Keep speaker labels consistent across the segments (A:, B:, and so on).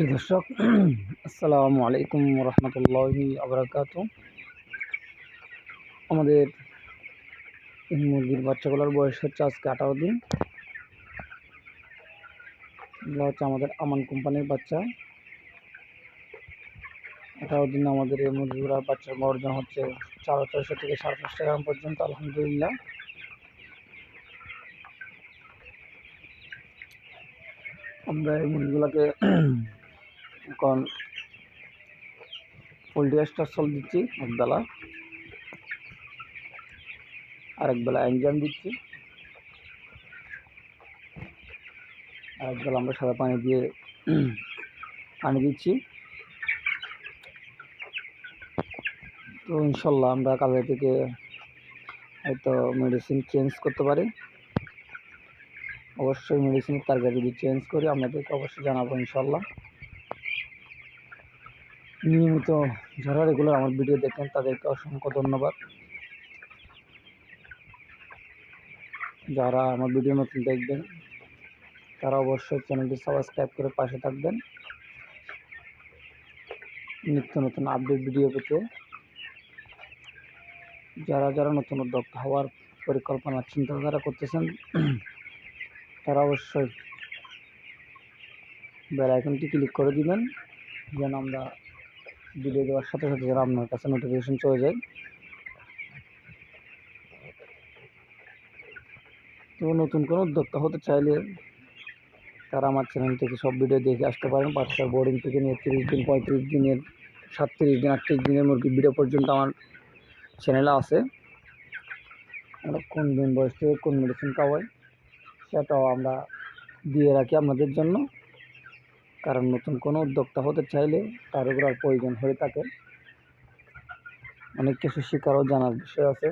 A: প্রিয় দর্শক, আসসালামু আলাইকুম রহমতুল্লাহি আবরাকাত আমাদের মুরগির বাচ্চাগুলোর বয়স হচ্ছে আজকে আঠারো দিন। এগুলো হচ্ছে আমাদের আমান কোম্পানির বাচ্চা। আঠারো দিন আমাদের এই মুরগিগুলোর বাচ্চার গর্জন হচ্ছে চার চারশো থেকে সাড়ে পাঁচশো গ্রাম পর্যন্ত, আলহামদুলিল্লাহ। আমরা এই মুরগিগুলোকে এখন পোলট্রি স্টারসল দিচ্ছি একবেলা। আরেক বেলা এনজাম দিচ্ছি। আরেক বেলা আমরা সাদা পানি দিয়ে পানি দিচ্ছি। তো ইনশাল্লাহ আমরা কালকে থেকে হয়তো মেডিসিন চেঞ্জ করতে পারি। অবশ্যই মেডিসিনের তালিকা যদি চেঞ্জ করি, আপনাদেরকে অবশ্যই জানাব ইনশাল্লাহ। নিয়মিত যারা রেগুলার আমার ভিডিও দেখেন, তাদেরকে অসংখ্য ধন্যবাদ। যারা আমার ভিডিও নতুন দেখবেন, তারা অবশ্যই চ্যানেলটি সাবস্ক্রাইব করে পাশে থাকবেন। নিত্য নতুন আপডেট ভিডিও পেতে। যারা যারা নতুন উদ্যোক্তা হওয়ার পরিকল্পনা, চিন্তাধারা করতেছেন, তারা অবশ্যই বেল আইকনটি ক্লিক করে দিবেন, যেন আমরা ভিডিও দেওয়ার সাথে সাথে যেন আপনার কাছে নোটিফিকেশন চলে যায়। তো নতুন কোনো উদ্যোক্তা হতে চাইলে তারা আমার চ্যানেল থেকে সব ভিডিও দেখে আসতে পারেন। বাচ্চার বোর্ডিং থেকে নিয়ে তিরিশ দিন, পঁয়ত্রিশ দিনের, সাতত্রিশ দিন, আটত্রিশ দিনের মুরগি ভিডিও পর্যন্ত আমার চ্যানেলে আছে। আমরা কোন দিন বয়স থেকে কোন মেডিসিন খাওয়াই, সেটাও আমরা দিয়ে রাখি আপনাদের জন্য। কারণ নতুন কোনো উদ্যোক্তা হতে চাইলে আর প্রয়োজন হয়ে থাকে। অনেক কিছু শেখার ও জানার বিষয় আছে।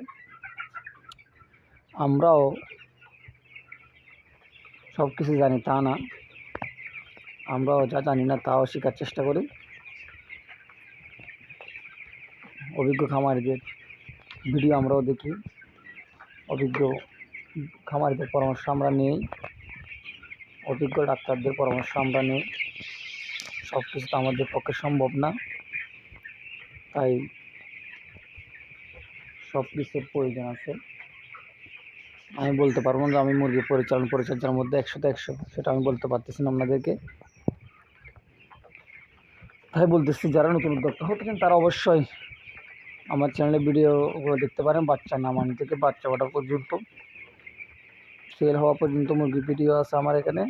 A: আমরাও সব কিছু জানি তা না। আমরাও যা জানি না তাও শেখার চেষ্টা করি। অভিজ্ঞ খামারিদের ভিডিও আমরাও দেখি। অভিজ্ঞ খামারিদের পরামর্শ আমরা নিই। অভিজ্ঞ ডাক্তারদের পরামর্শ আমরা নিই। সব কিছু তো আমাদের পক্ষে সম্ভব না। তাই সব কিছুর প্রয়োজন আছে। আমি বলতে পারব না আমি মুরগি পরিচালন পরিচর্যার মধ্যে একশোতে একশো। সেটা আমি বলতে পারতেছি না আপনাদেরকে। তাই বলতেছি, যারা নতুন উদ্যোক্তা হতেছেন তারা অবশ্যই আমার চ্যানেলে ভিডিওগুলো দেখতে পারেন। বাচ্চা নামানো থেকে বাচ্চা ওটা পর্যন্ত। সেল হওয়া পর্যন্ত মুরগির ভিডিও আছে আমার এখানে।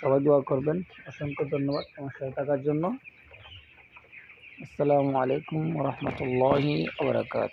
A: সবাই দোয়া করবেন। অসংখ্য ধন্যবাদ আমার সাথে থাকার জন্য। আসসালামু আলাইকুম রহমতুল্লাহি আবরাকাত